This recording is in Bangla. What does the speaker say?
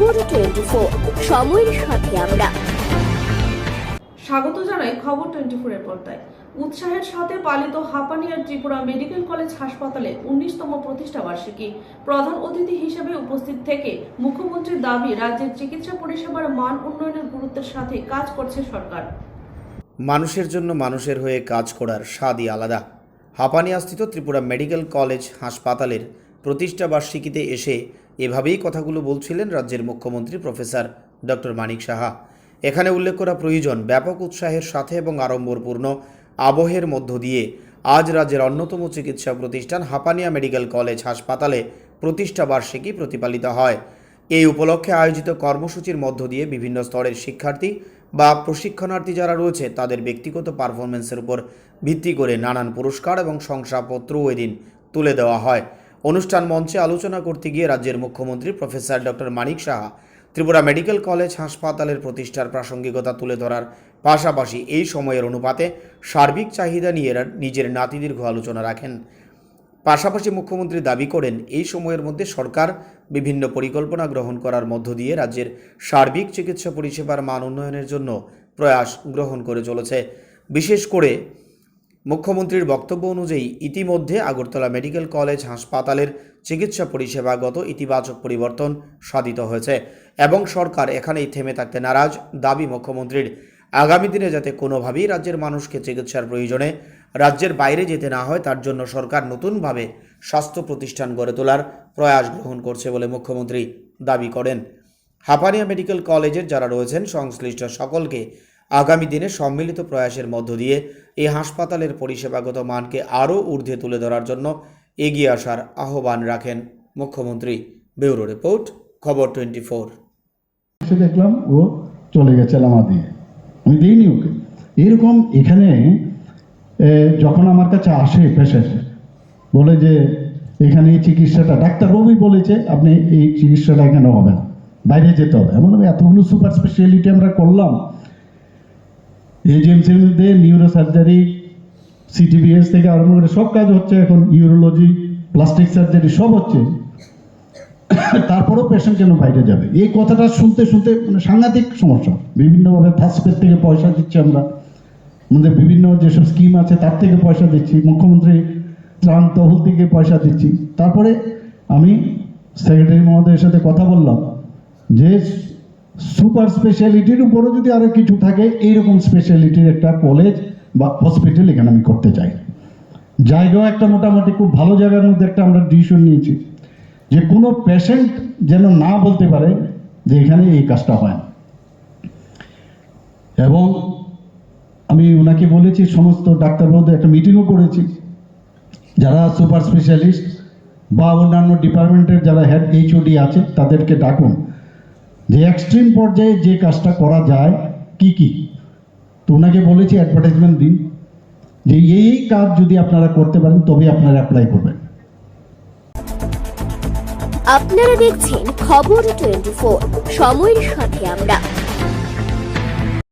খবর টোয়েন্টি ফোর সময়ের সাথে আমরা। স্বাগত জানাই খবর টোয়েন্টি ফোরের পর্দায়। উৎসাহের সাথে পালিত হাপানিয়ার ত্রিপুরা মেডিকেল কলেজ হাসপাতালে উনিশতম প্রতিষ্ঠা বার্ষিকী। প্রধান অতিথি হিসেবে উপস্থিত থেকে মুখ্যমন্ত্রীর দাবি রাজ্যের চিকিৎসা পরিষেবার মান উন্নয়নের গুরুত্বের সাথে কাজ করছে সরকার। মানুষের জন্য মানুষের হয়ে কাজ করার স্বাদই আলাদা। হাপানিয়াস্থিত ত্রিপুরা মেডিকেল কলেজ হাসপাতালের প্রতিষ্ঠা বার্ষিকীতে এসে এভাবেই কথাগুলো বলছিলেন রাজ্যের মুখ্যমন্ত্রী প্রফেসর ডক্টর মানিক সাহা। এখানে উল্লেখ করা প্রয়োজন, ব্যাপক উৎসাহের সাথে এবং আড়ম্বরপূর্ণ আবহের মধ্য দিয়ে আজ রাজ্যের অন্যতম চিকিৎসা প্রতিষ্ঠান হাপানিয়া মেডিকেল কলেজ হাসপাতালে প্রতিষ্ঠা বার্ষিকী প্রতিপালিত হয়। এই উপলক্ষে আয়োজিত কর্মসূচির মধ্য দিয়ে বিভিন্ন স্তরের শিক্ষার্থী বা প্রশিক্ষণার্থী যারা রয়েছে, তাদের ব্যক্তিগত পারফরমেন্সের উপর ভিত্তি করে নানান পুরস্কার এবং শংসাপত্রও এদিন তুলে দেওয়া হয়। অনুষ্ঠান মঞ্চে আলোচনা করতে গিয়ে রাজ্যের মুখ্যমন্ত্রী professor doctor Manik Saha Tripura medical college হাসপাতালের প্রতিষ্ঠার প্রাসঙ্গিকতা তুলে ধরার পাশাপাশি এই সময়ের অনুপাতে সার্বিক চাহিদা নিয়ে নিজের নাতিদীর্ঘ আলোচনা রাখেন। পাশাপাশি মুখ্যমন্ত্রী দাবি করেন, এই সময়ের মধ্যে সরকার বিভিন্ন পরিকল্পনা গ্রহণ করার মধ্য দিয়ে রাজ্যের সার্বিক চিকিৎসা পরিষেবার মান উন্নয়নের জন্য প্রয়াস গ্রহণ করে চলেছে। বিশেষ করে মুখ্যমন্ত্রীর বক্তব্য অনুযায়ী, ইতিমধ্যে আগরতলা মেডিকেল কলেজ হাসপাতালের চিকিৎসা পরিষেবাগত ইতিবাচক পরিবর্তন সাধিত হয়েছে এবং সরকার এখানেই থেমে থাকতে নারাজ, দাবি মুখ্যমন্ত্রীর। আগামী দিনে যাতে কোনোভাবেই রাজ্যের মানুষকে চিকিৎসার প্রয়োজনে রাজ্যের বাইরে যেতে না হয়, তার জন্য সরকার নতুনভাবে স্বাস্থ্য প্রতিষ্ঠান গড়ে তোলার প্রয়াস গ্রহণ করছে বলে মুখ্যমন্ত্রী দাবি করেন। হাপানিয়া মেডিকেল কলেজের যারা রয়েছেন, সংশ্লিষ্ট সকলকে আগামী দিনে সম্মিলিত প্রয়াসের মধ্য দিয়ে এই হাসপাতালের পরিষেবাগত মানকে আরও ঊর্ধ্বে তুলে ধরার জন্য এগিয়ে আসার আহ্বান রাখেন মুখ্যমন্ত্রী। ব্যুরো রিপোর্ট, খবর টোয়েন্টি ফোর দেখলাম ও চলে গেছে লামা দিয়ে আমি দিইনি ওকে। এরকম এখানে যখন আমার কাছে আসে পেশেন্ট, বলে যে, এখানে এই চিকিৎসাটা, ডাক্তার রবি বলেছে আপনি এই চিকিৎসাটা এখানে হবে না। বাইরে যেতে হবে। এমন এতগুলো সুপার স্পেশালিটি আমরা করলাম এজিএমসির মধ্যে নিউরো সার্জারি সিটিবিএস থেকে আরম্ভ করে সব কাজ হচ্ছে এখন ইউরোলজি প্লাস্টিক সার্জারি সব হচ্ছে। তারপরেও পেশেন্ট কেন বাইরে যাবে? এই কথাটা শুনতে শুনতে মানে সাংঘাতিক সমস্যা। বিভিন্নভাবে ফার্স্টের থেকে পয়সা দিচ্ছি আমরা। আমাদের বিভিন্ন যেসব স্কিম আছে, তার থেকে পয়সা দিচ্ছি। মুখ্যমন্ত্রী ত্রাণ তহল থেকে পয়সা দিচ্ছি। তারপরে আমি সেক্রেটারি মহোদয়ের সাথে কথা বললাম যে সুপার স্পেশালিটির উপরও যদি আরও কিছু থাকে, এইরকম স্পেশালিটির একটা কলেজ বা হসপিটাল এখানে আমি করতে চাই। জায়গাও একটা মোটামুটি খুব ভালো জায়গার মধ্যে একটা আমরা ডিসিশন নিয়েছি যে কোনো পেশেন্ট যেন না বলতে পারে যে এখানে এই কাজটা হয় না। এবং আমি ওনাকে বলেছি, সমস্ত ডাক্তারবাবুদের একটা মিটিংও করেছি। যারা সুপার স্পেশালিস্ট বা অন্যান্য ডিপার্টমেন্টের যারা হেড এইচওডি আছে, তাদেরকে ডাকুন। যে এক্সট্রিম পর্যায়ে যে কাজটা করা যায়, কি কি? তো ওনাকে বলেছি অ্যাডভার্টাইজমেন্ট দিন। যে এই কাজ যদি আপনারা করতে পারেন তবে আপনারা অ্যাপ্লাই করবেন। আপনারা দেখছেন খবর টোয়েন্টি সময়ের সাথে আমরা